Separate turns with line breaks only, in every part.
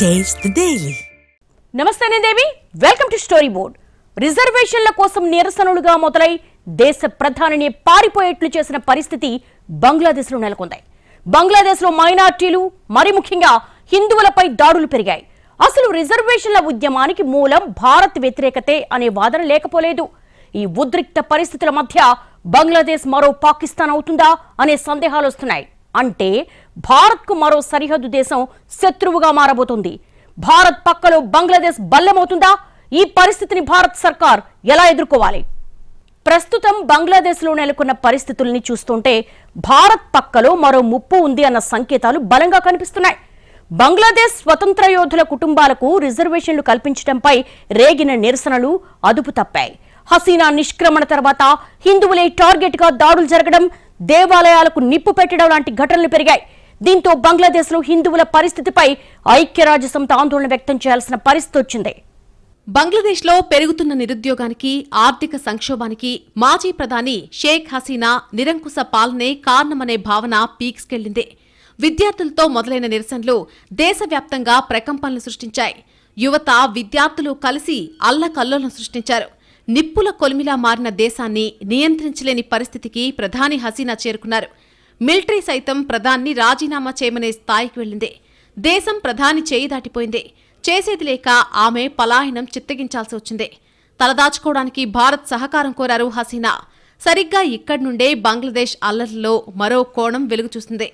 Taste the
నమస్తే Devi. Welcome to story board రిజర్వేషన్ల కోసం నిరసనలుగా మొదలై దేశ ప్రధానిని పారిపోయేట్లు చేసిన పరిస్థితి బంగ్లాదేశ్లో నెలకొంది బంగ్లాదేశ్లో మైనార్టీలు మరి ముఖ్యంగా హిందువులపై దాడులు పెరిగాయి. అసలు రిజర్వేషన్ల ఉద్యమానికి మూలం భారత్ వ్యతిరేకతే అనే వాదన లేకపోలేదు. ఈ ఉద్రిక్త పరిస్థితుల మధ్య బంగ్లాదేశ్ మరో పాకిస్తాన్ అవుతుందా అనే సందేహాలు వస్తున్నాయి. అంటే భారత్కు మరో సరిహద్దు దేశం శత్రువుగా మారబోతుంది. భారత్ పక్కలో బంగ్లాదేశ్ బల్లెమవుతుందా? ఈ పరిస్థితిని భారత్ సర్కార్ ఎలా ఎదుర్కోవాలి? ప్రస్తుతం బంగ్లాదేశ్లో నెలకొన్న పరిస్థితుల్ని చూస్తుంటే భారత్ పక్కలో మరో ముప్పు ఉంది అన్న సంకేతాలు బలంగా కనిపిస్తున్నాయి. బంగ్లాదేశ్ స్వతంత్ర యోధుల కుటుంబాలకు రిజర్వేషన్లు కల్పించడంపై రేగిన నిరసనలు అదుపు తప్పాయి. హసీనా నిష్క్రమణ తర్వాత హిందువులే టార్గెట్గా దాడులు జరగడం దేవాలయాలకు నిప్పు పెట్టడం లాంటి ఘటనలు పెరిగాయి. దీంతో బంగ్లాదేశ్లో హిందువుల పరిస్థితిపై ఐక్యరాజ్య ఆందోళన వ్యక్తం చేయాల్సిన పరిస్థితి వచ్చింది.
బంగ్లాదేశ్లో పెరుగుతున్న నిరుద్యోగానికి ఆర్థిక సంక్షోభానికి మాజీ ప్రధాని షేక్ హసీనా నిరంకుశ పాలనే కారణమనే భావన పీక్స్కెళ్ళింది విద్యార్థులతో మొదలైన నిరసనలు దేశవ్యాప్తంగా ప్రకంపనలు సృష్టించాయి. యువత విద్యార్థులు కలిసి అల్లకల్లోలం సృష్టించారు. నిప్పుల కొలిమిలా మారిన దేశాన్ని నియంత్రించలేని పరిస్థితికి ప్రధాని హసీనా చేరుకున్నారు. మిలిటరీ సైతం ప్రధాన్ని రాజీనామా చేయమనే స్థాయికి వెళ్ళింది. దేశం ప్రధాని చేయి దాటిపోయింది. చేసేది లేక ఆమె పలాయనం చిత్తగించాల్సి వచ్చింది. తలదాచుకోవడానికి భారత్ సహకారం కోరారు హసీనా. సరిగ్గా ఇక్కడి నుండే బంగ్లాదేశ్ అల్లర్లలో మరో కోణం వెలుగు చూసింది.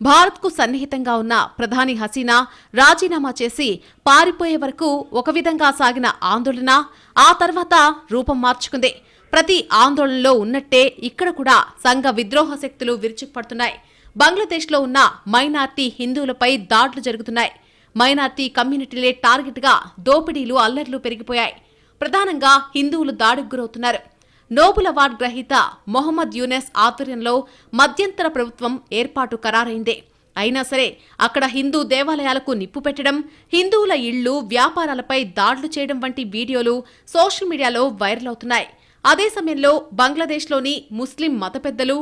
భారత్కు సన్నిహితంగా ఉన్న ప్రధాని హసీనా రాజీనామా చేసి పారిపోయే వరకు ఒక విధంగా సాగిన ఆందోళన ఆ తర్వాత రూపం మార్చుకుంది. ప్రతి ఆందోళనలో ఉన్నట్టే ఇక్కడ కూడా సంఘ విద్రోహ శక్తులు విరుచుకుపడుతున్నాయి. బంగ్లాదేశ్లో ఉన్న మైనార్టీ హిందువులపై దాడులు జరుగుతున్నాయి. మైనార్టీ కమ్యూనిటీలే టార్గెట్గా దోపిడీలు అల్లర్లు పెరిగిపోయాయి. ప్రధానంగా హిందువులు దాడికి గురవుతున్నారు. నోబుల్ అవార్డు గ్రహీత మొహమ్మద్ యూనెస్ ఆధ్వర్యంలో మధ్యంతర ప్రభుత్వం ఏర్పాటు ఖరారైంది. అయినా సరే అక్కడ హిందూ దేవాలయాలకు నిప్పు పెట్టడం హిందువుల ఇళ్ళు వ్యాపారాలపై దాడులు చేయడం వంటి వీడియోలు సోషల్ మీడియాలో వైరల్ అవుతున్నాయి. అదే సమయంలో బంగ్లాదేశ్లోని ముస్లిం మత పెద్దలు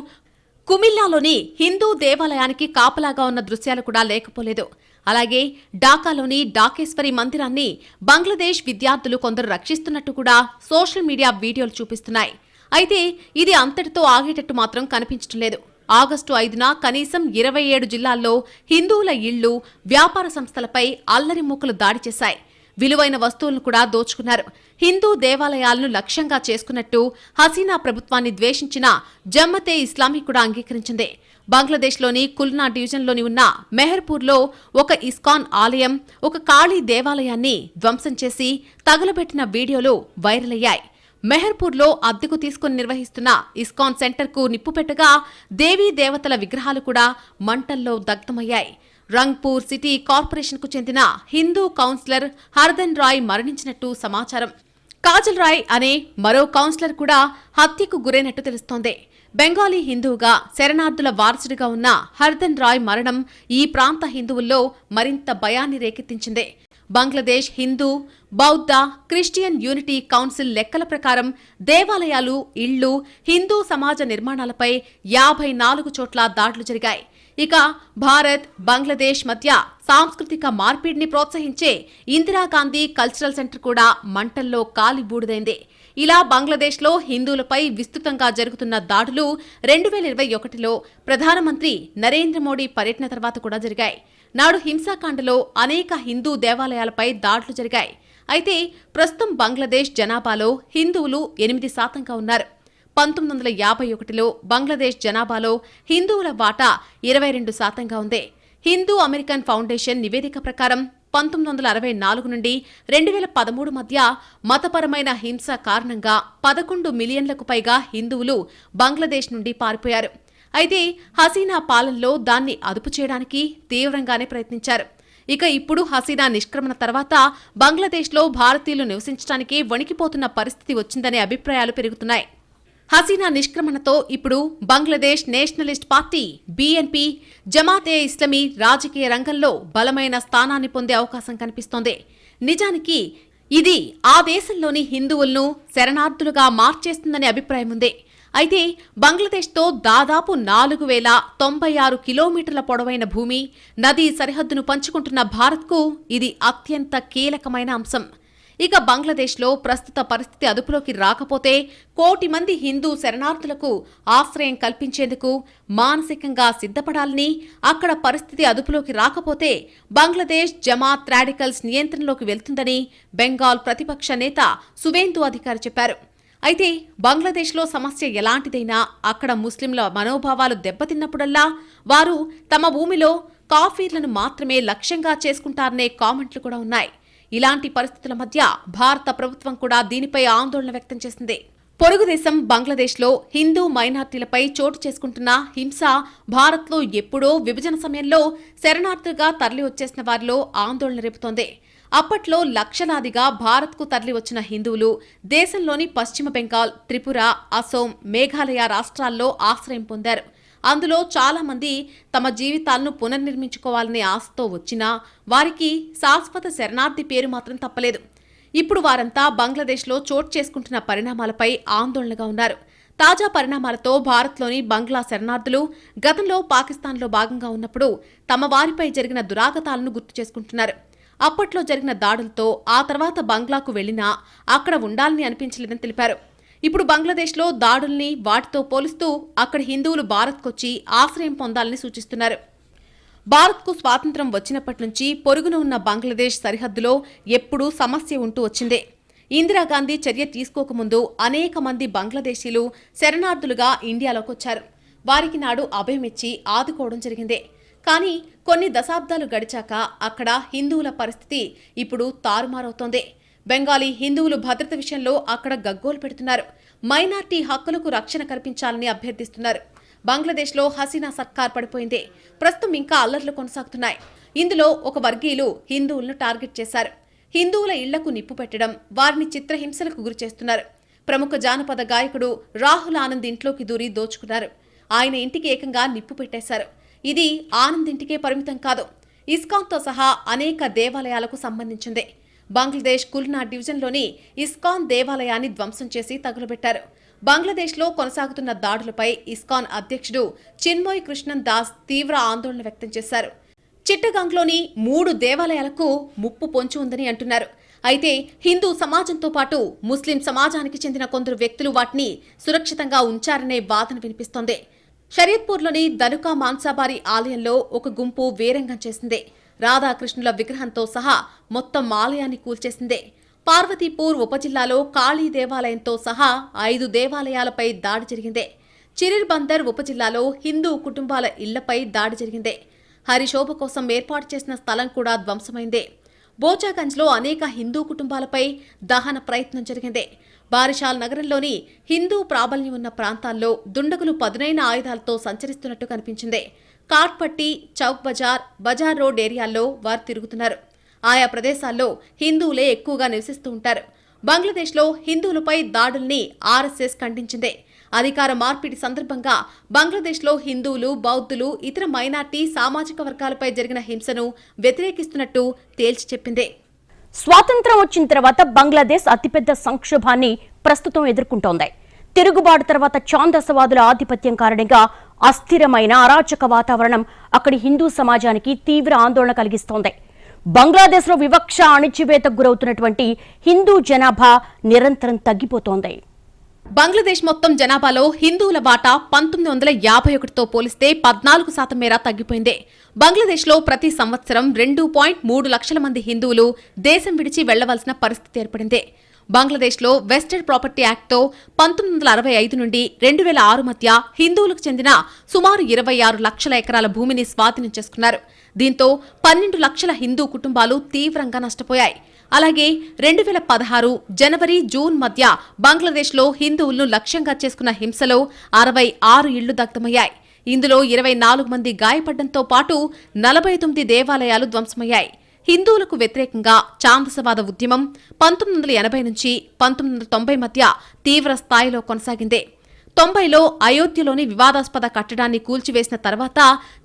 కుమిల్లాలోని హిందూ దేవాలయానికి కాపలాగా ఉన్న దృశ్యాలు కూడా లేకపోలేదు. అలాగే ఢాకాలోని డాకేశ్వరి మందిరాన్ని బంగ్లాదేశ్ విద్యార్థులు కొందరు రక్షిస్తున్నట్టు కూడా సోషల్ మీడియా వీడియోలు చూపిస్తున్నాయి. అయితే ఇది అంతటితో ఆగేటట్టు మాత్రం కనిపించడం లేదు. ఆగస్టు ఐదున కనీసం ఇరవై ఏడు జిల్లాల్లో హిందువుల ఇళ్ళు వ్యాపార సంస్థలపై అల్లరి మూకలు దాడి చేశాయి. విలువైన వస్తువులను కూడా దోచుకున్నారు. హిందూ దేవాలయాలను లక్ష్యంగా చేసుకున్నట్టు హసీనా ప్రభుత్వాన్ని ద్వేషించిన జమ్మతే ఇస్లామీ కూడా అంగీకరించింది. బంగ్లాదేశ్లోని కుల్నా డివిజన్లోని ఉన్న మెహర్పూర్లో ఒక ఇస్కాన్ ఆలయం ఒక కాళీ దేవాలయాన్ని ధ్వంసం చేసి తగలబెట్టిన వీడియోలు వైరల్ అయ్యాయి. మెహర్పూర్లో అద్దెకు తీసుకుని నిర్వహిస్తున్న ఇస్కాన్ సెంటర్కు నిప్పు పెట్టగా దేవీ దేవతల విగ్రహాలు కూడా మంటల్లో దగ్ధమయ్యాయి. రంగ్పూర్ సిటీ కార్పొరేషన్కు చెందిన హిందూ కౌన్సిలర్ హర్దన్ రాయ్ మరణించినట్టు సమాచారం. కాజల్ రాయ్ అనే మరో కౌన్సిలర్ కూడా హత్యకు గురైనట్టు తెలుస్తోంది. బెంగాలీ హిందువుగా శరణార్థుల వారసుడిగా ఉన్న హర్దన్ రాయ్ మరణం ఈ ప్రాంత హిందువుల్లో మరింత భయాన్ని రేకెత్తించింది. బంగ్లాదేశ్ హిందూ బౌద్ధ క్రిస్టియన్ యూనిటీ కౌన్సిల్ లెక్కల ప్రకారం దేవాలయాలు ఇళ్ళు హిందూ సమాజ నిర్మాణాలపై యాభై నాలుగు చోట్ల దాడులు జరిగాయి. ఇక భారత్ బంగ్లాదేశ్ మధ్య సాంస్కృతిక మార్పిడిని ప్రోత్సహించే ఇందిరాగాంధీ కల్చరల్ సెంటర్ కూడా మంటల్లో కాలి బూడిదైంది. ఇలా బంగ్లాదేశ్లో హిందువులపై విస్తృతంగా జరుగుతున్న దాడులు రెండు వేల ఇరవై ఒకటిలో ప్రధానమంత్రి నరేంద్ర మోడీ పర్యటన తర్వాత కూడా జరిగాయి. నాడు హింసాకాండలో అనేక హిందూ దేవాలయాలపై దాడులు జరిగాయి. అయితే ప్రస్తుతం బంగ్లాదేశ్ జనాభాలో హిందువులు ఎనిమిది శాతంగా ఉన్నారు. పంతొమ్మిది వందల యాభై ఒకటిలో బంగ్లాదేశ్ జనాభాలో హిందువుల వాటా ఇరవై రెండు శాతంగా ఉంది. హిందూ అమెరికన్ ఫౌండేషన్ నివేదిక ప్రకారం పంతొమ్మిది వందల అరవై నాలుగు నుండి రెండు వేల పదమూడు మధ్య మతపరమైన హింస కారణంగా పదకొండు మిలియన్లకు పైగా హిందువులు బంగ్లాదేశ్ నుండి పారిపోయారు. అయితే హసీనా పాలనలో దాన్ని అదుపు చేయడానికి తీవ్రంగానే ప్రయత్నించారు. ఇక ఇప్పుడు హసీనా నిష్క్రమణ తర్వాత బంగ్లాదేశ్లో భారతీయులు నివసించడానికి వణికిపోతున్న పరిస్థితి వచ్చిందనే అభిప్రాయాలు పెరుగుతున్నాయి. హసీనా నిష్క్రమణతో ఇప్పుడు Bangladesh nationalist party BNP Jamaate Islami రాజకీయ రంగంలో బలమైన స్థానాన్ని పొందే అవకాశం కనిపిస్తోంది. నిజానికి ఇది ఆ దేశంలోని హిందువులను శరణార్థులుగా మార్చేస్తుందనే అభిప్రాయం ఉంది. అయితే బంగ్లాదేశ్తో దాదాపు నాలుగు వేల తొంభై ఆరు కిలోమీటర్ల పొడవైన భూమి నదీ సరిహద్దును పంచుకుంటున్న భారత్కు ఇది అత్యంత కీలకమైన అంశం. ఇక బంగ్లాదేశ్లో ప్రస్తుత పరిస్థితి అదుపులోకి రాకపోతే కోటి మంది హిందూ శరణార్థులకు ఆశ్రయం కల్పించేందుకు మానసికంగా సిద్ధపడాలని అక్కడ పరిస్థితి అదుపులోకి రాకపోతే బంగ్లాదేశ్ జమాత్ రాడికల్స్ నియంత్రణలోకి వెళ్తుందని బెంగాల్ ప్రతిపక్ష నేత సువేందు అధికారి చెప్పారు. అయితే బంగ్లాదేశ్లో సమస్య ఎలాంటిదైనా అక్కడ ముస్లింల మనోభావాలు దెబ్బతిన్నప్పుడల్లా వారు తమ భూమిలో కాఫీర్లను మాత్రమే లక్ష్యంగా చేసుకుంటారనే కామెంట్లు కూడా ఉన్నాయి. ఇలాంటి పరిస్థితుల మధ్య భారత ప్రభుత్వం కూడా దీనిపై ఆందోళన వ్యక్తం చేసింది. పొరుగు దేశం బంగ్లాదేశ్లో హిందూ మైనార్టీలపై చోటు చేసుకుంటున్న హింస భారత్లో ఎప్పుడో విభజన సమయంలో శరణార్థులుగా తరలి వచ్చేసిన వారిలో ఆందోళన రేపుతోంది. అప్పట్లో లక్షలాదిగా భారత్కు తరలి వచ్చిన హిందువులు దేశంలోని పశ్చిమ బెంగాల్ త్రిపుర అసోం మేఘాలయ రాష్ట్రాల్లో ఆశ్రయం పొందారు. అందులో చాలామంది తమ జీవితాలను పునర్నిర్మించుకోవాలనే ఆశతో వచ్చినా వారికి శాశ్వత శరణార్థి పేరు మాత్రం తప్పలేదు. ఇప్పుడు వారంతా బంగ్లాదేశ్లో చోటు చేసుకుంటున్న పరిణామాలపై ఆందోళనగా ఉన్నారు. తాజా పరిణామాలతో భారత్లోని బంగ్లా శరణార్థులు గతంలో పాకిస్తాన్లో భాగంగా ఉన్నప్పుడు తమ వారిపై జరిగిన దురాగతాలను గుర్తు చేసుకుంటున్నారు. అప్పట్లో జరిగిన దాడులతో ఆ తర్వాత బంగ్లాకు వెళ్ళినా అక్కడ ఉండాలని అనిపించలేదని తెలిపారు. ఇప్పుడు బంగ్లాదేశ్లో దాడుల్ని వాటితో పోలుస్తూ అక్కడ హిందువులు భారత్కొచ్చి ఆశ్రయం పొందాలని సూచిస్తున్నారు. భారత్కు స్వాతంత్రం వచ్చినప్పటి నుంచి పొరుగున ఉన్న బంగ్లాదేశ్ సరిహద్దులో ఎప్పుడూ సమస్య ఉంటూ వచ్చిందే. ఇందిరాగాంధీ చర్య తీసుకోకముందు అనేక మంది బంగ్లాదేశీలు శరణార్థులుగా ఇండియాలోకి వచ్చారు వారికి నాడు అభయమిచ్చి ఆదుకోవడం జరిగిందే. కానీ కొన్ని దశాబ్దాలు గడిచాక అక్కడ హిందువుల పరిస్థితి ఇప్పుడు తారుమారవుతోంది. బెంగాలీ హిందువులు భద్రత విషయంలో అక్కడ గగ్గోలు పెడుతున్నారు. మైనార్టీ హక్కులకు రక్షణ కల్పించాలని అభ్యర్థిస్తున్నారు. బంగ్లాదేశ్లో హసీనా సర్కార్ పడిపోయింది. ప్రస్తుతం ఇంకా అల్లర్లు కొనసాగుతున్నాయి. ఇందులో ఒక వర్గీయులు హిందువులను టార్గెట్ చేశారు. హిందువుల ఇళ్ళకు నిప్పు పెట్టడం వారిని చిత్రహింసలకు గురి చేస్తున్నారు. ప్రముఖ జానపద గాయకుడు రాహుల్ ఆనంద్ ఇంట్లోకి దూరి దోచుకున్నారు. ఆయన ఇంటికి ఏకంగా నిప్పు పెట్టేశారు. ఇది ఆనంద్ ఇంటికే పరిమితం కాదు. ఇస్కాన్తో సహా అనేక దేవాలయాలకు సంబంధించింది. బంగ్లాదేశ్ కుల్నా డివిజన్లోని ఇస్కాన్ దేవాలయాన్ని ధ్వంసం చేసి తగులబెట్టారు. బంగ్లాదేశ్లో కొనసాగుతున్న దాడులపై ఇస్కాన్ అధ్యక్షుడు చిన్మోయ్ కృష్ణన్ దాస్ తీవ్ర ఆందోళన వ్యక్తం చేశారు. చిట్టగాంగ్లోని మూడు దేవాలయాలకు ముప్పు పొంచి ఉందని అంటున్నారు. అయితే హిందూ సమాజంతో పాటు ముస్లిం సమాజానికి చెందిన కొందరు వ్యక్తులు వాటిని సురక్షితంగా ఉంచారనే వాదన వినిపిస్తోంది. షరియత్పూర్లోని దనుకా మాన్సాబారి ఆలయంలో ఒక గుంపు వీరంగం చేసింది. రాధాకృష్ణుల విగ్రహంతో సహా మొత్తం ఆలయాన్ని కూల్చేసింది. పార్వతీపూర్ ఉపజిల్లాలో కాళీ దేవాలయంతో సహా ఐదు దేవాలయాలపై దాడి జరిగింది. చిరిర్బందర్ ఉపజిల్లాలో హిందూ కుటుంబాల ఇళ్ళపై దాడి జరిగింది. హరిశోభ కోసం ఏర్పాటు చేసిన స్థలం కూడా ధ్వంసమైంది. బోచాగంజ్లో అనేక హిందూ కుటుంబాలపై దహన ప్రయత్నం జరిగింది. బారిషాల్ నగరంలోని హిందూ ప్రాబల్యం ఉన్న ప్రాంతాల్లో దుండగులు పదునైన ఆయుధాలతో సంచరిస్తున్నట్టు కనిపించింది. కాట్పట్టి చౌక్ బజార్ బజార్ రోడ్ ఏరియాల్లో వారు తిరుగుతున్నారు. ఆయా ప్రదేశాల్లో హిందువులే ఎక్కువగా నివసిస్తూ ఉంటారు. బంగ్లాదేశ్లో హిందువులపై దాడుల్ని ఆర్ఎస్ఎస్ ఖండించింది. అధికార మార్పిడి సందర్భంగా బంగ్లాదేశ్లో హిందువులు బౌద్ధులు ఇతర మైనార్టీ సామాజిక వర్గాలపై జరిగిన హింసను వ్యతిరేకిస్తున్నట్టు తేల్చి చెప్పింది.
స్వాతంత్రం వచ్చిన తర్వాత బంగ్లాదేశ్ అతిపెద్ద సంక్షోభాన్ని ప్రస్తుతం ఎదుర్కొంటోంది. తిరుగుబాటు తర్వాత చాందసవాదుల ఆధిపత్యం కారణంగా అస్థిరమైన అరాచక వాతావరణం అక్కడి హిందూ సమాజానికి తీవ్ర ఆందోళన కలిగిస్తోంది. బంగ్లాదేశ్లో వివక్ష అణిచివేతకు గురవుతున్నటువంటి హిందూ జనాభా నిరంతరం తగ్గిపోతోంది.
బంగ్లాదేశ్ మొత్తం జనాభాలో హిందువుల వాటా పంతొమ్మిది వందల యాభై ఒకటితో పోలిస్తే పద్నాలుగు శాతం మేర తగ్గిపోయింది. బంగ్లాదేశ్లో ప్రతి సంవత్సరం రెండు పాయింట్ మూడు లక్షల మంది హిందువులు దేశం విడిచి వెళ్ళవలసిన పరిస్థితి ఏర్పడింది. బంగ్లాదేశ్లో వెస్టెడ్ ప్రాపర్టీ యాక్ట్తో పంతొమ్మిది వందల అరవై ఐదు నుండి రెండు వేల ఆరు మధ్య హిందువులకు చెందిన సుమారు ఇరవై ఆరు లక్షల ఎకరాల భూమిని స్వాధీనం చేసుకున్నారు. దీంతో పన్నెండు లక్షల హిందూ కుటుంబాలు తీవ్రంగా నష్టపోయాయి. అలాగే రెండు వేల పదహారు జనవరి జూన్ మధ్య బంగ్లాదేశ్లో హిందువులను లక్ష్యంగా చేసుకున్న హింసలో అరవై ఆరు ఇళ్ళు దగ్ధమయ్యాయి. ఇందులో ఇరవై నాలుగు మంది గాయపడడంతో పాటు నలభై తొమ్మిది దేవాలయాలు ధ్వంసమయ్యాయి. హిందువులకు వ్యతిరేకంగా ఛాందసవాద ఉద్యమం పంతొమ్మిది వందల ఎనభై నుంచి పంతొమ్మిది వందల తొంభై మధ్య తీవ్ర స్థాయిలో కొనసాగింది. తొంభైలో అయోధ్యలోని వివాదాస్పద కట్టడాన్ని కూల్చివేసిన తర్వాత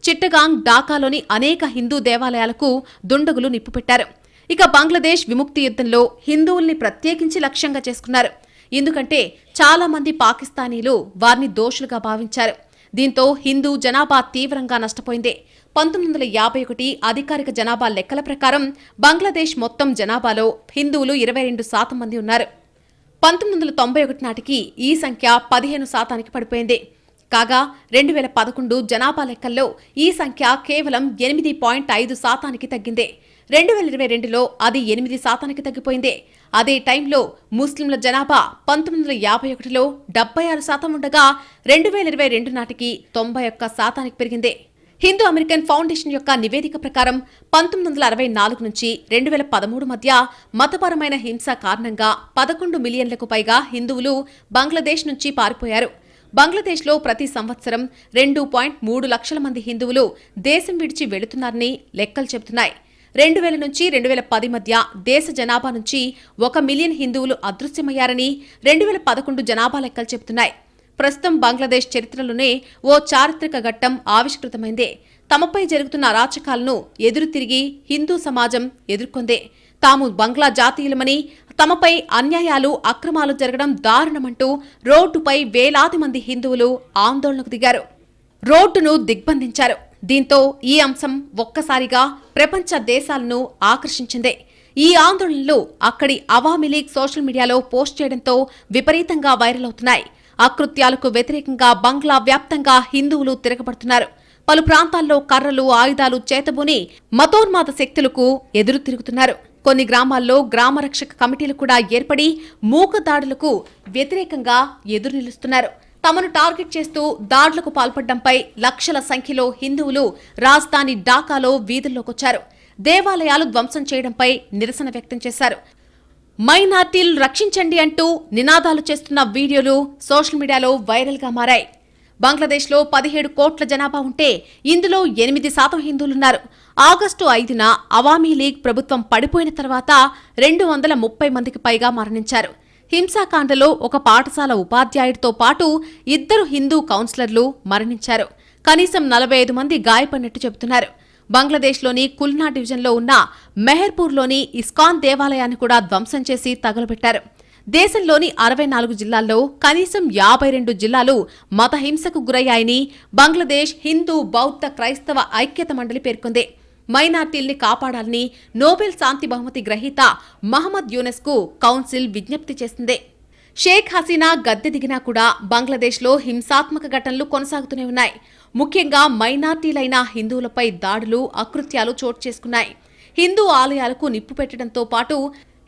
చిట్టగాంగ్ ఢాకాలోని అనేక హిందూ దేవాలయాలకు దుండగులు నిప్పుపెట్టారు ఇక బంగ్లాదేశ్ విముక్తి యుద్ధంలో హిందువుల్ని ప్రత్యేకించి లక్ష్యంగా చేసుకున్నారు. ఎందుకంటే చాలా మంది పాకిస్తానీలు వారిని దోషులుగా భావించారు. దీంతో హిందూ జనాభా తీవ్రంగా నష్టపోయింది. పంతొమ్మిది వందల యాభై ఒకటి అధికారిక జనాభా లెక్కల ప్రకారం బంగ్లాదేశ్ మొత్తం జనాభాలో హిందువులు ఇరవై రెండు శాతం మంది ఉన్నారు. పంతొమ్మిది వందల తొంభై ఒకటి నాటికి ఈ సంఖ్య పదిహేను శాతానికి పడిపోయింది. కాగా రెండు వేల పదకొండు జనాభా లెక్కల్లో ఈ సంఖ్య కేవలం ఎనిమిది పాయింట్ ఐదు శాతానికి తగ్గింది. రెండు వేల ఇరవై రెండులో అది ఎనిమిది శాతానికి తగ్గిపోయింది. అదే టైంలో ముస్లింల జనాభా పంతొమ్మిది వందల యాభై ఒకటిలో డెబ్బై ఆరు శాతం ఉండగా రెండు వేల ఇరవై రెండు నాటికి తొంభై ఒక్క శాతానికి పెరిగింది. హిందూ అమెరికన్ ఫౌండేషన్ యొక్క నివేదిక ప్రకారం పంతొమ్మిది వందల అరవై నాలుగు నుంచి రెండు వేల పదమూడు మధ్య మతపరమైన హింస కారణంగా పదకొండు మిలియన్లకు పైగా హిందువులు బంగ్లాదేశ్ నుంచి పారిపోయారు. బంగ్లాదేశ్లో ప్రతి సంవత్సరం రెండు పాయింట్ మూడు లక్షల మంది హిందువులు దేశం విడిచి వెళుతున్నారని లెక్కలు చెబుతున్నాయి. రెండు వేల నుంచి రెండు వేల పది మధ్య దేశ జనాభా నుంచి ఒక మిలియన్ హిందువులు అదృశ్యమయ్యారని రెండు వేల పదకొండు జనాభా లెక్కలు చెబుతున్నాయి. ప్రస్తుతం బంగ్లాదేశ్ చరిత్రలోనే ఓ చారిత్రక ఘట్టం ఆవిష్కృతమైంది. తమపై జరుగుతున్న అరాచకాలను ఎదురు తిరిగి హిందూ సమాజం ఎదుర్కొందే. తాము బంగ్లా జాతీయులమని తమపై అన్యాయాలు అక్రమాలు జరగడం దారుణమంటూ రోడ్డుపై వేలాది మంది హిందువులు ఆందోళనకు దిగారు. రోడ్డును దిగ్బంధించారు. దీంతో ఈ అంశం ఒక్కసారిగా ప్రపంచ దేశాలను ఆకర్షించింది. ఈ ఆందోళనలు అక్కడి అవామీ లీగ్ సోషల్ మీడియాలో పోస్ట్ చేయడంతో విపరీతంగా వైరల్ అవుతున్నాయి. అకృత్యాలకు వ్యతిరేకంగా బంగ్లా వ్యాప్తంగా హిందువులు తిరగబడుతున్నారు. పలు ప్రాంతాల్లో కర్రలు ఆయుధాలు చేతబూని మతోన్మాద శక్తులకు ఎదురు తిరుగుతున్నారు. కొన్ని గ్రామాల్లో గ్రామరక్షక కమిటీలు కూడా ఏర్పడి మూక దాడులకు వ్యతిరేకంగా ఎదురు నిలుస్తున్నారు తమను టార్గెట్ చేస్తూ దాడులకు పాల్పడడంపై లక్షల సంఖ్యలో హిందువులు రాజధాని ఢాకాలో వీధుల్లోకొచ్చారు. దేవాలయాలు ధ్వంసం చేయడంపై నిరసన వ్యక్తం చేశారు. మైనార్టీలు రక్షించండి అంటూ నినాదాలు చేస్తున్న వీడియోలు సోషల్ మీడియాలో వైరల్గా మారాయి. బంగ్లాదేశ్లో పదిహేడు కోట్ల జనాభా ఉంటే ఇందులో ఎనిమిది శాతం హిందువులున్నారు. ఆగస్టు ఐదున అవామీ లీగ్ ప్రభుత్వం పడిపోయిన తర్వాత రెండు వందల ముప్పై మందికి పైగా మరణించారు. హింసాకాండలో ఒక పాఠశాల ఉపాధ్యాయుడితో పాటు ఇద్దరు హిందూ కౌన్సిలర్లు మరణించారు. కనీసం నలభై ఐదు మంది గాయపడినట్టు చెబుతున్నారు. బంగ్లాదేశ్లోని కుల్నా డివిజన్లో ఉన్న మెహర్పూర్లోని ఇస్కాన్ దేవాలయాన్ని కూడా ధ్వంసం చేసి తగలబెట్టారు. దేశంలోని అరవై నాలుగు జిల్లాల్లో కనీసం యాభై రెండు జిల్లాలు మత హింసకు గురయ్యాయని బంగ్లాదేశ్ హిందూ బౌద్ధ క్రైస్తవ ఐక్యత మండలి పేర్కొంది. మైనార్టీల్ని కాపాడాలని నోబెల్ శాంతి బహుమతి గ్రహీత మహమ్మద్ యూనెస్కు కౌన్సిల్ విజ్ఞప్తి చేసింది. షేక్ హసీనా గద్దె దిగినా కూడా బంగ్లాదేశ్లో హింసాత్మక ఘటనలు కొనసాగుతూనే ఉన్నాయి. ముఖ్యంగా మైనార్టీలైన హిందువులపై దాడులు అకృత్యాలు చోటు చేసుకున్నాయి. హిందూ ఆలయాలకు నిప్పు పెట్టడంతో పాటు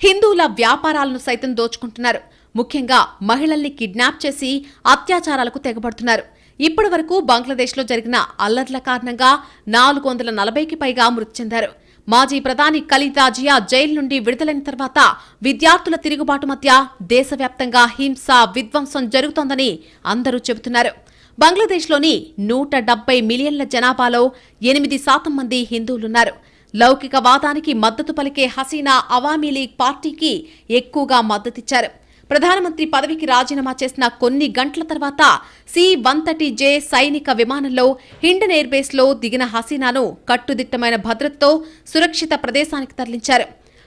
హిందువుల వ్యాపారాలను సైతం దోచుకుంటున్నారు. ముఖ్యంగా మహిళల్ని కిడ్నాప్ చేసి అత్యాచారాలకు తెగబడుతున్నారు. ఇప్పటి వరకు బంగ్లాదేశ్లో జరిగిన అల్లర్ల కారణంగా నాలుగు వందల నలభైకి పైగా మృతి చెందారు. మాజీ ప్రధాని ఖలీదా జియా జైలు నుండి విడుదలైన తర్వాత విద్యార్థుల తిరుగుబాటు మధ్య దేశవ్యాప్తంగా హింస విధ్వంసం జరుగుతోందని అందరూ చెబుతున్నారు. బంగ్లాదేశ్లోని నూట డెబ్బై మిలియన్ల జనాభాలో ఎనిమిది శాతం మంది హిందువులున్నారు. లౌకికవాదానికి మద్దతు పలికే హసీనా అవామీ లీగ్ పార్టీకి ఎక్కువగా మద్దతిచ్చారు. ప్రధానమంత్రి పదవికి రాజీనామా చేసిన కొన్ని గంటల తర్వాత సి వన్ థర్టీ జే సైనిక విమానంలో హిండన్ ఎయిర్బేస్లో దిగిన హసీనాను కట్టుదిట్టమైన భద్రతతో సురక్షిత ప్రదేశానికి తరలించారు.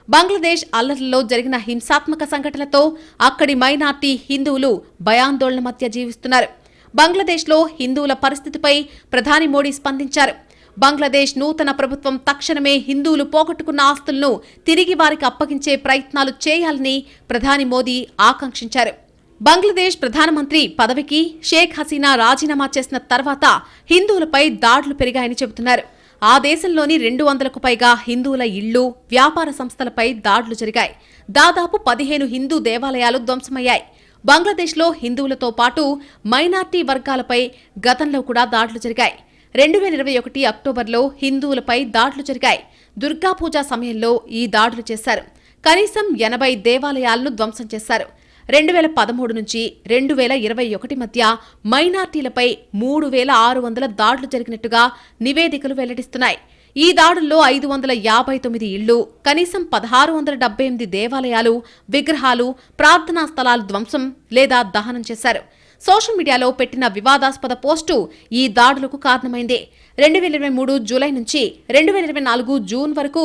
బంగ్లాదేశ్ అల్లర్లలో జరిగిన హింసాత్మక సంఘటనలతో అక్కడి మైనార్టీ హిందువులు భయాందోళన మధ్య జీవిస్తున్నారు. బంగ్లాదేశ్లో హిందువుల పరిస్థితిపై ప్రధాని మోడీ స్పందించారు. బంగ్లాదేశ్ నూతన ప్రభుత్వం తక్షణమే హిందువులు పోగొట్టుకున్న ఆస్తులను తిరిగి వారికి అప్పగించే ప్రయత్నాలు చేయాలని ప్రధాని మోదీ ఆకాంక్షించారు. బంగ్లాదేశ్ ప్రధానమంత్రి పదవికి షేక్ హసీనా రాజీనామా చేసిన తర్వాత హిందువులపై దాడులు పెరిగాయని చెబుతున్నారు. ఆ దేశంలోని రెండు వందలకు పైగా హిందువుల ఇళ్ళు వ్యాపార సంస్థలపై దాడులు జరిగాయి. దాదాపు పదిహేను హిందూ దేవాలయాలు ధ్వంసమయ్యాయి. బంగ్లాదేశ్లో హిందువులతో పాటు మైనార్టీ వర్గాలపై గతంలో కూడా దాడులు జరిగాయి. రెండు వేల ఇరవై ఒకటి అక్టోబర్లో హిందువులపై దాడులు జరిగాయి. దుర్గాపూజ సమయంలో ఈ దాడులు చేశారు. కనీసం ఎనభై దేవాలయాలను ధ్వంసం చేశారు. రెండు వేల పదమూడు నుంచి రెండు వేల ఇరవై ఒకటి మధ్య మైనార్టీలపై మూడు వేల ఆరు వందల దాడులు జరిగినట్టుగా నివేదికలు వెల్లడిస్తున్నాయి. ఈ దాడుల్లో ఐదు వందల యాభై తొమ్మిది ఇళ్ళు కనీసం పదహారు వందల డెబ్బై ఎనిమిది దేవాలయాలు విగ్రహాలు ప్రార్థనా స్థలాలు ధ్వంసం లేదా దహనం చేశారు. సోషల్ మీడియాలో పెట్టిన వివాదాస్పద పోస్టు ఈ దాడులకు కారణమైంది. రెండు వేల ఇరవై మూడు జూలై నుంచి రెండు వేల ఇరవై నాలుగు జూన్ వరకు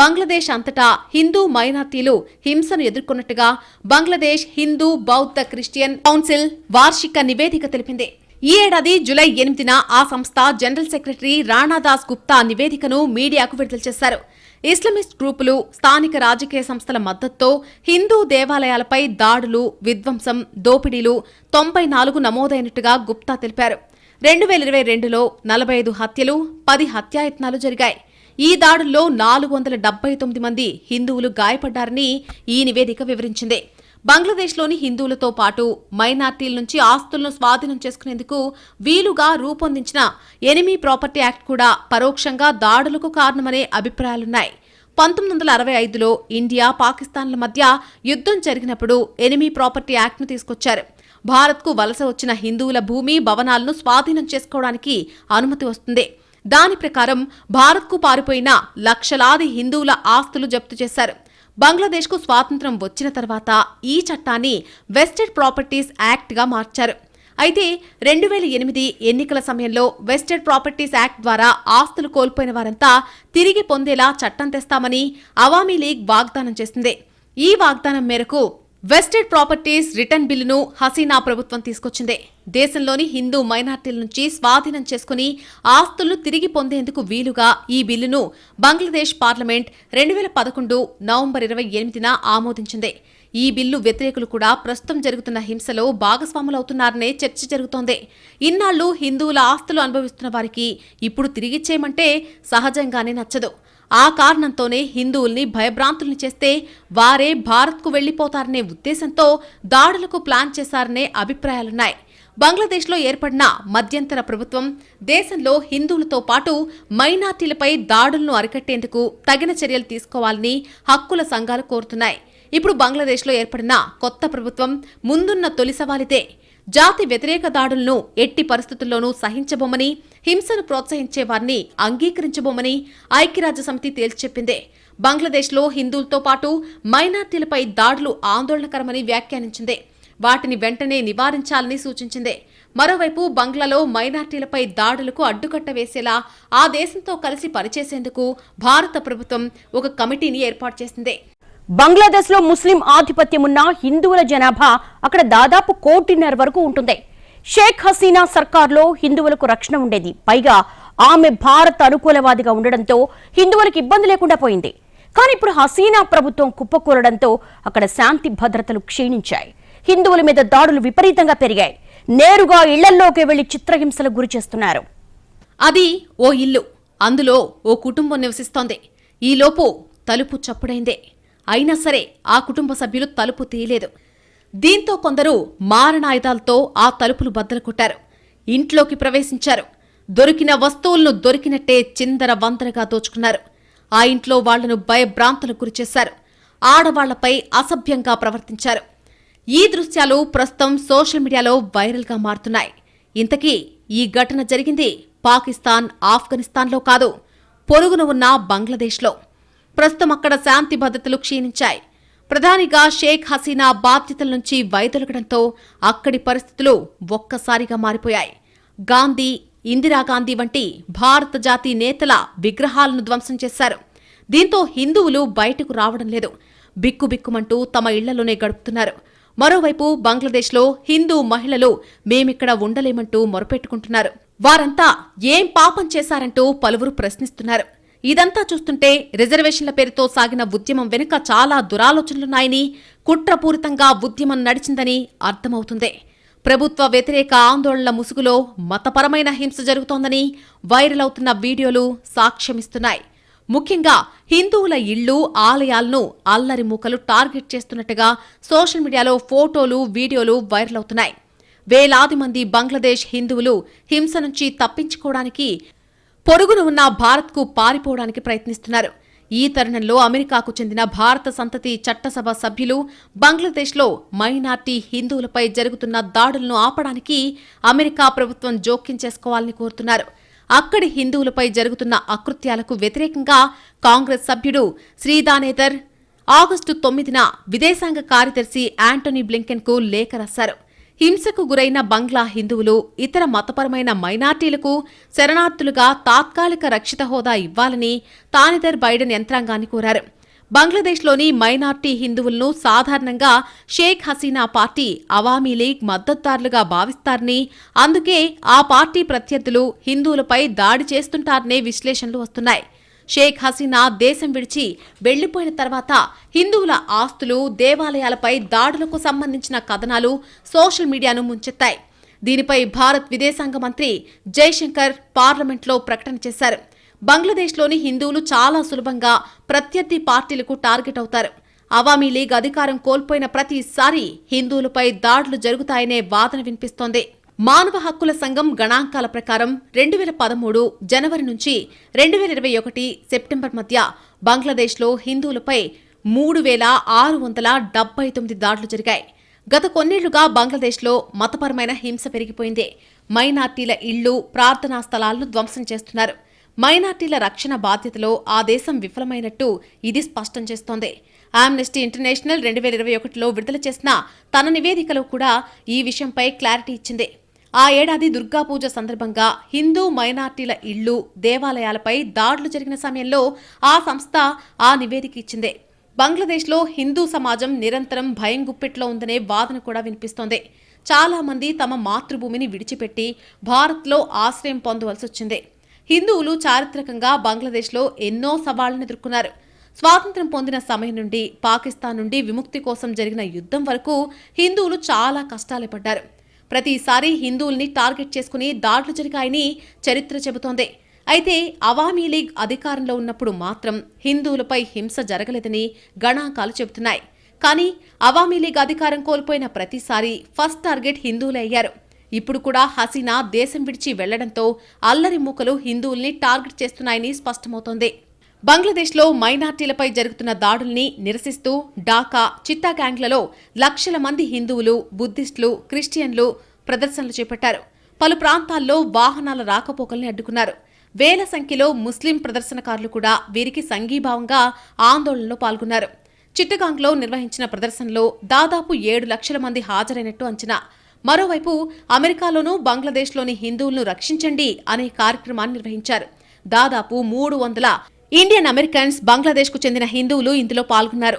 బంగ్లాదేశ్ అంతటా హిందూ మైనార్టీలు హింసను ఎదుర్కొన్నట్టుగా బంగ్లాదేశ్ హిందూ బౌద్ధ క్రిస్టియన్ కౌన్సిల్ వార్షిక నివేదిక తెలిపింది. ఈ ఏడాది జులై ఎనిమిదిన ఆ సంస్థ జనరల్ సెక్రటరీ రాణాదాస్ గుప్తా నివేదికను మీడియాకు విడుదల చేశారు. ఇస్లామిస్ట్ గ్రూపులు స్థానిక రాజకీయ సంస్థల మద్దతుతో హిందూ దేవాలయాలపై దాడులు విధ్వంసం దోపిడీలు తొంభై నాలుగు నమోదైనట్టుగా గుప్తా తెలిపారు. రెండు వేల ఇరవై రెండులో నలభై ఐదు హత్యలు పది హత్యాయత్నాలు జరిగాయి. ఈ దాడుల్లో నాలుగు వందల డెబ్బై తొమ్మిది మంది హిందువులు గాయపడ్డారని ఈ నివేదిక వివరించింది. బంగ్లాదేశ్లోని హిందువులతో పాటు మైనార్టీల నుంచి ఆస్తులను స్వాధీనం చేసుకునేందుకు వీలుగా రూపొందించిన ఎనిమీ ప్రాపర్టీ యాక్ట్ కూడా పరోక్షంగా దాడులకు కారణమనే అభిప్రాయాలున్నాయి. పంతొమ్మిది వందల అరవై ఐదులో ఇండియా పాకిస్తాన్ల మధ్య యుద్ధం జరిగినప్పుడు ఎనిమీ ప్రాపర్టీ యాక్ట్ను తీసుకొచ్చారు. భారత్కు వలస వచ్చిన హిందువుల భూమి భవనాలను స్వాధీనం చేసుకోవడానికి అనుమతి వస్తుంది. దాని ప్రకారం భారత్కు పారిపోయిన లక్షలాది హిందువుల ఆస్తులు జప్తు చేశారు. బంగ్లాదేశ్కు స్వాతంత్రం వచ్చిన తర్వాత ఈ చట్టాన్ని వెస్టెడ్ ప్రాపర్టీస్ యాక్ట్గా మార్చారు. అయితే రెండు వేల ఎనిమిది ఎన్నికల సమయంలో వెస్టెడ్ ప్రాపర్టీస్ యాక్ట్ ద్వారా ఆస్తులు కోల్పోయిన వారంతా తిరిగి పొందేలా చట్టం తెస్తామని అవామీ లీగ్ వాగ్దానం చేసింది. ఈ వాగ్దానం మేరకు వెస్టెడ్ ప్రాపర్టీస్ రిటర్న్ బిల్లును హసీనా ప్రభుత్వం తీసుకొచ్చింది. దేశంలోని హిందూ మైనార్టీల నుంచి స్వాధీనం చేసుకుని ఆస్తులను తిరిగి పొందేందుకు వీలుగా ఈ బిల్లును బంగ్లాదేశ్ పార్లమెంట్ రెండు వేల పదకొండు నవంబర్ ఇరవై ఎనిమిదిన ఆమోదించింది. ఈ బిల్లు వ్యతిరేకులు కూడా ప్రస్తుతం జరుగుతున్న హింసలో భాగస్వాములవుతున్నారనే చర్చ జరుగుతోంది. ఇన్నాళ్ళు హిందువుల ఆస్తులు అనుభవిస్తున్న వారికి ఇప్పుడు తిరిగిచ్చేయమంటే సహజంగానే నచ్చదు. ఆ కారణంతోనే హిందువుల్ని భయభ్రాంతుల్ని చేస్తే వారే భారత్కు వెళ్ళిపోతారనే ఉద్దేశంతో దాడులకు ప్లాన్ చేశారనే అభిప్రాయాలున్నాయి. బంగ్లాదేశ్లో ఏర్పడిన మధ్యంతర ప్రభుత్వం దేశంలో హిందువులతో పాటు మైనార్టీలపై దాడులను అరికట్టేందుకు తగిన చర్యలు తీసుకోవాలని హక్కుల సంఘాలు కోరుతున్నాయి. ఇప్పుడు బంగ్లాదేశ్లో ఏర్పడిన కొత్త ప్రభుత్వం ముందున్న తొలి సవాలిదే. జాతి వ్యతిరేక దాడులను ఎట్టి పరిస్థితుల్లోనూ సహించబోమని హింసను ప్రోత్సహించే వారిని అంగీకరించబోమని ఐక్యరాజ్య సమితి తేల్చెప్పింది బంగ్లాదేశ్లో హిందువులతో పాటు మైనార్టీలపై దాడులు ఆందోళనకరమని వ్యాఖ్యానించింది. వాటిని వెంటనే నివారించాలని సూచించింది. మరోవైపు బంగ్లాలో మైనార్టీలపై దాడులకు అడ్డుకట్ట వేసేలా ఆ దేశంతో కలిసి పనిచేసేందుకు భారత ప్రభుత్వం ఒక కమిటీని ఏర్పాటు చేసింది.
బంగ్లాదేశ్లో ముస్లిం ఆధిపత్యం ఉన్న హిందువుల జనాభా అక్కడ దాదాపు కోటిన్నర వరకు ఉంటుంది. షేక్ హసీనా సర్కార్లో హిందువులకు రక్షణ ఉండేది. పైగా ఆమె భారత్ అనుకూలవాదిగా ఉండడంతో హిందువులకు ఇబ్బంది లేకుండా పోయింది. కానీ ఇప్పుడు హసీనా ప్రభుత్వం కుప్పకూలడంతో అక్కడ శాంతి భద్రతలు క్షీణించాయి. హిందువుల మీద దాడులు విపరీతంగా పెరిగాయి. నేరుగా ఇళ్ళల్లోకి వెళ్ళి చిత్రహింసలకు గురి చేస్తున్నారు.
అది ఓ ఇల్లు. అందులో ఓ కుటుంబం నివసిస్తోంది. ఈలోపు తలుపు చప్పుడైందే. అయినా సరే ఆ కుటుంబ సభ్యులు తలుపు తీయలేదు. దీంతో కొందరు మారణాయుధాలతో ఆ తలుపులు బద్దలు కొట్టారు. ఇంట్లోకి ప్రవేశించారు. దొరికిన వస్తువులను దొరికినట్టే చిందర వందరగా దోచుకున్నారు. ఆ ఇంట్లో వాళ్ళను భయభ్రాంతులకు గురిచేశారు ఆడవాళ్ళపై అసభ్యంగా ప్రవర్తించారు. ఈ దృశ్యాలు ప్రస్తుతం సోషల్ మీడియాలో వైరల్గా మారుతున్నాయి. ఇంతకీ ఈ ఘటన జరిగింది పాకిస్తాన్ ఆఫ్ఘనిస్తాన్లో కాదు పొరుగున ఉన్న బంగ్లాదేశ్లో. ప్రస్తుతం అక్కడ శాంతి భద్రతలు క్షీణించాయి. ప్రధానిగా షేక్ హసీనా బాధ్యతల నుంచి వైదొలగడంతో అక్కడి పరిస్థితులు ఒక్కసారిగా మారిపోయాయి. గాంధీ ఇందిరాగాంధీ వంటి భారత జాతి నేతల విగ్రహాలను ధ్వంసం చేశారు. దీంతో హిందువులు బయటకు రావడం లేదు. బిక్కుబిక్కుమంటూ తమ ఇళ్ళలోనే గడుపుతున్నారు. మరోవైపు బంగ్లాదేశ్లో హిందూ మహిళలు మేమిక్కడ ఉండలేమంటూ మొరపెట్టుకుంటున్నారు. వారంతా ఏం పాపం చేశారంటూ పలువురు ప్రశ్నిస్తున్నారు. ఇదంతా చూస్తుంటే రిజర్వేషన్ల పేరుతో సాగిన ఉద్యమం వెనుక చాలా దురాలోచనలున్నాయని కుట్రపూరితంగా ఉద్యమం నడిచిందని అర్థమవుతుంది. ప్రభుత్వ వ్యతిరేక ఆందోళనల ముసుగులో మతపరమైన హింస జరుగుతోందని వైరల్ అవుతున్న వీడియోలు సాక్ష్యమిస్తున్నాయి. ముఖ్యంగా హిందువుల ఇళ్ళు ఆలయాలను అల్లరి మూకలు టార్గెట్ చేస్తున్నట్టుగా సోషల్ మీడియాలో ఫోటోలు వీడియోలు వైరల్ అవుతున్నాయి. వేలాది మంది బంగ్లాదేశ్ హిందువులు హింస నుంచి తప్పించుకోవడానికి పొరుగున ఉన్న భారత్కు పారిపోవడానికి ప్రయత్నిస్తున్నారు. ఈ తరుణంలో అమెరికాకు చెందిన భారత సంతతి చట్టసభ సభ్యులు బంగ్లాదేశ్లో మైనార్టీ హిందువులపై జరుగుతున్న దాడులను ఆపడానికి అమెరికా ప్రభుత్వం జోక్యం చేసుకోవాలని కోరుతున్నారు. అక్కడి హిందువులపై జరుగుతున్న అకృత్యాలకు వ్యతిరేకంగా కాంగ్రెస్ సభ్యుడు శ్రీదానేతర్ ఆగస్టు తొమ్మిదిన విదేశాంగ కార్యదర్శి యాంటోనీ బ్లింకెన్కు లేఖ రాశారు. హింసకు గురైన బంగ్లా హిందువులు ఇతర మతపరమైన మైనార్టీలకు శరణార్థులుగా తాత్కాలిక రక్షిత హోదా ఇవ్వాలని తానిదర్ బైడెన్ యంత్రాంగాన్ని కోరారు. బంగ్లాదేశ్లోని మైనార్టీ హిందువులను సాధారణంగా షేక్ హసీనా పార్టీ అవామీ లీగ్ మద్దతుదారులుగా భావిస్తారని అందుకే ఆ పార్టీ ప్రత్యర్థులు హిందువులపై దాడి చేస్తుంటారనే విశ్లేషణలు వస్తున్నాయి. షేక్ హసీనా దేశం విడిచి వెళ్ళిపోయిన తర్వాత హిందువుల ఆస్తులు దేవాలయాలపై దాడులకు సంబంధించిన కథనాలు సోషల్ మీడియాను ముంచెత్తాయి. దీనిపై భారత్ విదేశాంగ మంత్రి జైశంకర్ పార్లమెంట్లో ప్రకటన చేశారు. బంగ్లాదేశ్లోని హిందువులు చాలా సులభంగా ప్రత్యర్థి పార్టీలకు టార్గెట్ అవుతారు. అవామీ లీగ్ అధికారం కోల్పోయిన ప్రతిసారి హిందువులపై దాడులు జరుగుతాయనే వాదన వినిపిస్తోంది. మానవ హక్కుల సంఘం గణాంకాల ప్రకారం రెండు వేల పదమూడు జనవరి నుంచి రెండు వేల ఇరవై ఒకటి సెప్టెంబర్ మధ్య బంగ్లాదేశ్లో హిందువులపై మూడు వేల ఆరు వందల డెబ్బై తొమ్మిది దాడులు జరిగాయి. గత కొన్నేళ్ళుగా బంగ్లాదేశ్లో మతపరమైన హింస పెరిగిపోయింది. మైనార్టీల ఇళ్ళు ప్రార్థనా స్థలాలను ధ్వంసం చేస్తున్నారు. మైనార్టీల రక్షణ బాధ్యతలో ఆ దేశం విఫలమైనట్టు ఇది స్పష్టం చేస్తోంది. ఆమ్నెస్టీ ఇంటర్నేషనల్ రెండు వేల ఇరవై ఒకటిలో విడుదల చేసిన తన నివేదికలో కూడా ఈ విషయంపై క్లారిటీ ఇచ్చింది. ఆ ఏడాది దుర్గా పూజ సందర్భంగా హిందూ మైనార్టీల ఇళ్ళు దేవాలయాలపై దాడులు జరిగిన సమయంలో ఆ సంస్థ ఆ నివేదిక ఇచ్చింది. బంగ్లాదేశ్లో హిందూ సమాజం నిరంతరం భయం గుప్పెట్లో ఉందనే వాదన కూడా వినిపిస్తోంది. చాలామంది తమ మాతృభూమిని విడిచిపెట్టి భారత్లో ఆశ్రయం పొందవలసి వచ్చింది. హిందువులు చారిత్రకంగా బంగ్లాదేశ్లో ఎన్నో సవాళ్ళను ఎదుర్కొన్నారు. స్వాతంత్ర్యం పొందిన సమయం నుండి పాకిస్తాన్ నుండి విముక్తి కోసం జరిగిన యుద్ధం వరకు హిందువులు చాలా కష్టాలు పడ్డారు. ప్రతిసారి హిందువుల్ని టార్గెట్ చేసుకుని దాడులు జరిగాయని చరిత్ర చెబుతోంది. అయితే అవామీ లీగ్ అధికారంలో ఉన్నప్పుడు మాత్రం హిందువులపై హింస జరగలేదని గణాంకాలు చెబుతున్నాయి. కానీ అవామీ లీగ్ అధికారం కోల్పోయిన ప్రతిసారి ఫస్ట్ టార్గెట్ హిందువులే అయ్యారు. ఇప్పుడు కూడా హసీనా దేశం విడిచి వెళ్ళడంతో అల్లరి మూకలు హిందువుల్ని టార్గెట్ చేస్తున్నాయని స్పష్టమవుతోంది. బంగ్లాదేశ్లో మైనార్టీలపై జరుగుతున్న దాడుల్ని నిరసిస్తూ ఢాకా చిట్టాగ్యాంగ్లలో లక్షల మంది హిందువులు బుద్ధిస్టులు క్రిస్టియన్లు ప్రదర్శనలు చేపట్టారు. పలు ప్రాంతాల్లో వాహనాల రాకపోకల్ని అడ్డుకున్నారు. వేల సంఖ్యలో ముస్లిం ప్రదర్శనకారులు కూడా వీరికి సంఘీభావంగా ఆందోళనలో పాల్గొన్నారు. చిట్టగాంగ్లో నిర్వహించిన ప్రదర్శనలో దాదాపు ఏడు లక్షల మంది హాజరైనట్టు అంచనా. మరోవైపు అమెరికాలోనూ బంగ్లాదేశ్లోని హిందువులను రక్షించండి అనే కార్యక్రమాన్ని నిర్వహించారు. దాదాపు మూడు వందల ఇండియన్ అమెరికన్స్ బంగ్లాదేశ్కు చెందిన హిందువులు ఇందులో పాల్గొన్నారు.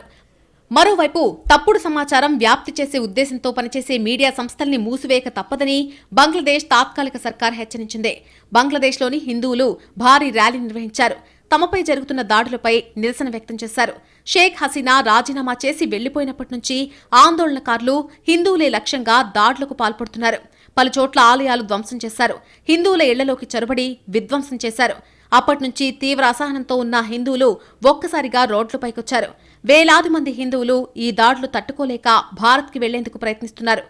మరోవైపు తప్పుడు సమాచారం వ్యాప్తి చేసే ఉద్దేశంతో పనిచేసే మీడియా సంస్థల్ని మూసివేయక తప్పదని బంగ్లాదేశ్ తాత్కాలిక సర్కార్ హెచ్చరించింది. బంగ్లాదేశ్లోని హిందువులు భారీ ర్యాలీ నిర్వహించారు. తమపై జరుగుతున్న దాడులపై నిరసన వ్యక్తం చేశారు. షేక్ హసీనా రాజీనామా చేసి వెళ్ళిపోయినప్పటి నుంచి ఆందోళనకారులు హిందువులే లక్ష్యంగా దాడులకు పాల్పడుతున్నారు. పలుచోట్ల ఆలయాలు ధ్వంసం చేశారు. హిందువుల ఇళ్ళలోకి చొరబడి విధ్వంసం చేశారు. అప్పటి నుంచి తీవ్ర అసహనంతో ఉన్న హిందువులు ఒక్కసారిగా రోడ్లపైకొచ్చారు వేలాది మంది హిందువులు ఈ దాడులు తట్టుకోలేక భారత్కి వెళ్ళేందుకు ప్రయత్నిస్తున్నారు.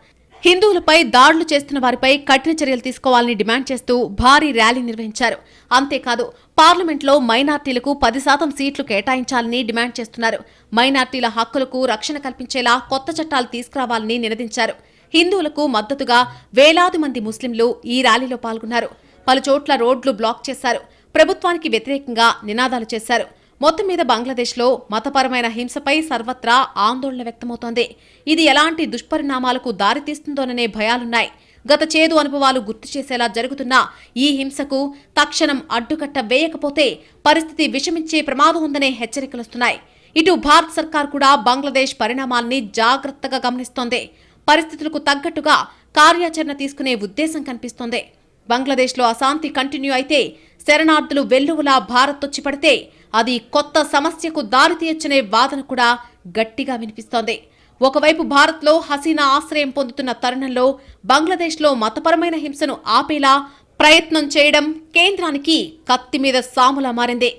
హిందువులపై దాడులు చేస్తున్న వారిపై కఠిన చర్యలు తీసుకోవాలని డిమాండ్ చేస్తూ భారీ ర్యాలీ నిర్వహించారు. అంతేకాదు పార్లమెంట్లో మైనార్టీలకు పది శాతం సీట్లు కేటాయించాలని డిమాండ్ చేస్తున్నారు. మైనార్టీల హక్కులకు రక్షణ కల్పించేలా కొత్త చట్టాలు తీసుకురావాలని నినదించారు. హిందువులకు మద్దతుగా వేలాది మంది ముస్లింలు ఈ ర్యాలీలో పాల్గొన్నారు. పలుచోట్ల రోడ్లు బ్లాక్ చేశారు. ప్రభుత్వానికి వ్యతిరేకంగా నినాదాలు చేశారు. మొత్తం మీద బంగ్లాదేశ్లో మతపరమైన హింసపై సర్వత్రా ఆందోళన వ్యక్తమవుతోంది. ఇది ఎలాంటి దుష్పరిణామాలకు దారితీస్తుందోననే భయాలున్నాయి. గత చేదు అనుభవాలు గుర్తు చేసేలా జరుగుతున్న ఈ హింసకు తక్షణం అడ్డుకట్ట వేయకపోతే పరిస్థితి విషమించే ప్రమాదం ఉందనే హెచ్చరికలొస్తున్నాయి ఇటు భారత్ సర్కార్ కూడా బంగ్లాదేశ్ పరిణామాల్ని జాగ్రత్తగా గమనిస్తోంది. పరిస్థితులకు తగ్గట్టుగా కార్యాచరణ తీసుకునే ఉద్దేశం కనిపిస్తోంది. బంగ్లాదేశ్లో అశాంతి కంటిన్యూ అయితే శరణార్థులు వెల్లువలా భారత్ వచ్చి పడితే అది కొత్త సమస్యకు దారితీయొచ్చనే వాదన కూడా గట్టిగా వినిపిస్తోంది. ఒకవైపు భారత్లో హసీనా ఆశ్రయం పొందుతున్న తరుణంలో బంగ్లాదేశ్లో మతపరమైన హింసను ఆపేలా ప్రయత్నం చేయడం కేంద్రానికి కత్తి మీద సాములా మారింది.